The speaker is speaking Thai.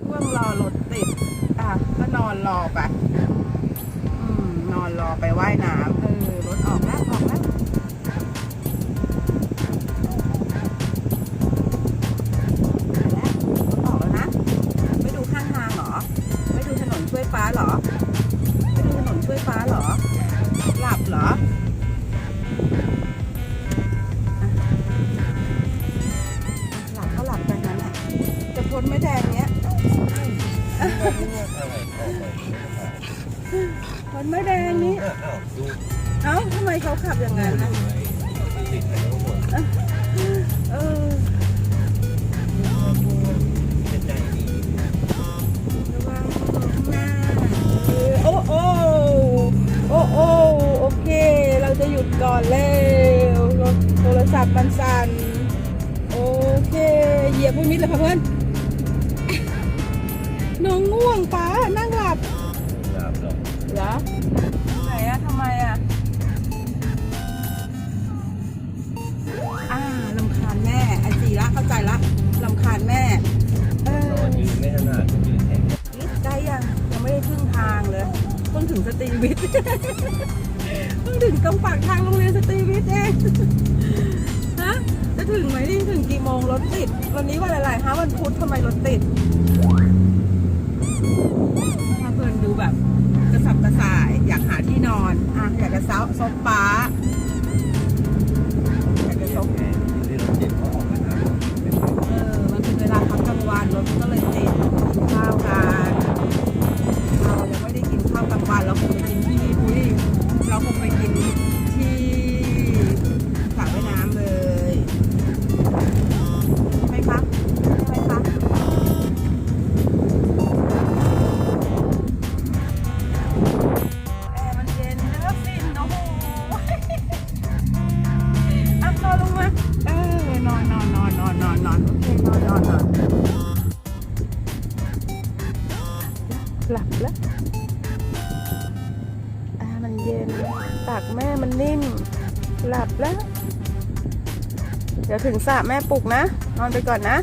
ช่วงรอรถติด อะ ก็นอนรอไปอืมนอนรอไปว่ายน้ำเออรถออกแล้วออกแล้วแล้วรถออกแล้วนะไม่ดูข้างทางเหรอไม่ดูถนนช่วยฟ้าเหรอไม่ดูถนนช่วยฟ้าเหรอ หลับเหรอหลับก็หลับไปนั้นแหละจะพ้นไม่แดงเนี้ย พ้นไม่แดงนี้ เอ้าทำไมเขาขับอย่างนั้นนะเออระวังข้างหน้าเออโอ้โอ้โอ้โอ้โอเค เราจะหยุดก่อนแล้วโทรศัพท์มันสั่นโอเค เหยียบให้มิดเลยค่ะเพื่อน งง่วงป้านั่งหลับเหรอไหนอะทำไมอะอ่าลำคาญแม่ไอจีละเข้าใจละลำคาญแม่เออนี่ใกล้ยังยังไม่ได้ครึ่งทางเลยเพิ่งถึงสตรีวิทย์เพิ่งถึงตรงปากทางโรงเรียนสตรีวิทย์เองฮะจะถึงไหมนี่ถึงกี่โมงรถติด วันนี้วันอะไรฮะวันพุธทำไมรถติด ถ้าเพื่อนดูแบบกระสับกระส่าย อยากหาที่นอน อะ อยากจะเซ้าซบป้าอยากจะซบเออ มันเป็นเวลาพักกลางวันรถก็เลยเติดข้าวกันเรายังไม่ได้กินข้าวกลางวันเราคงไปกินที่อุ้ยเราคงไปกินที่ ลงมาเออนอนนอนนอนนอนนอนนอนโอเคนอนนอนนอนหลับแล้วอร์มันเย็นปากแม่มันนิ่ม หลับแล้ว เดี๋ยวถึงสระแม่ปลุกนะ นอนไปก่อนนะ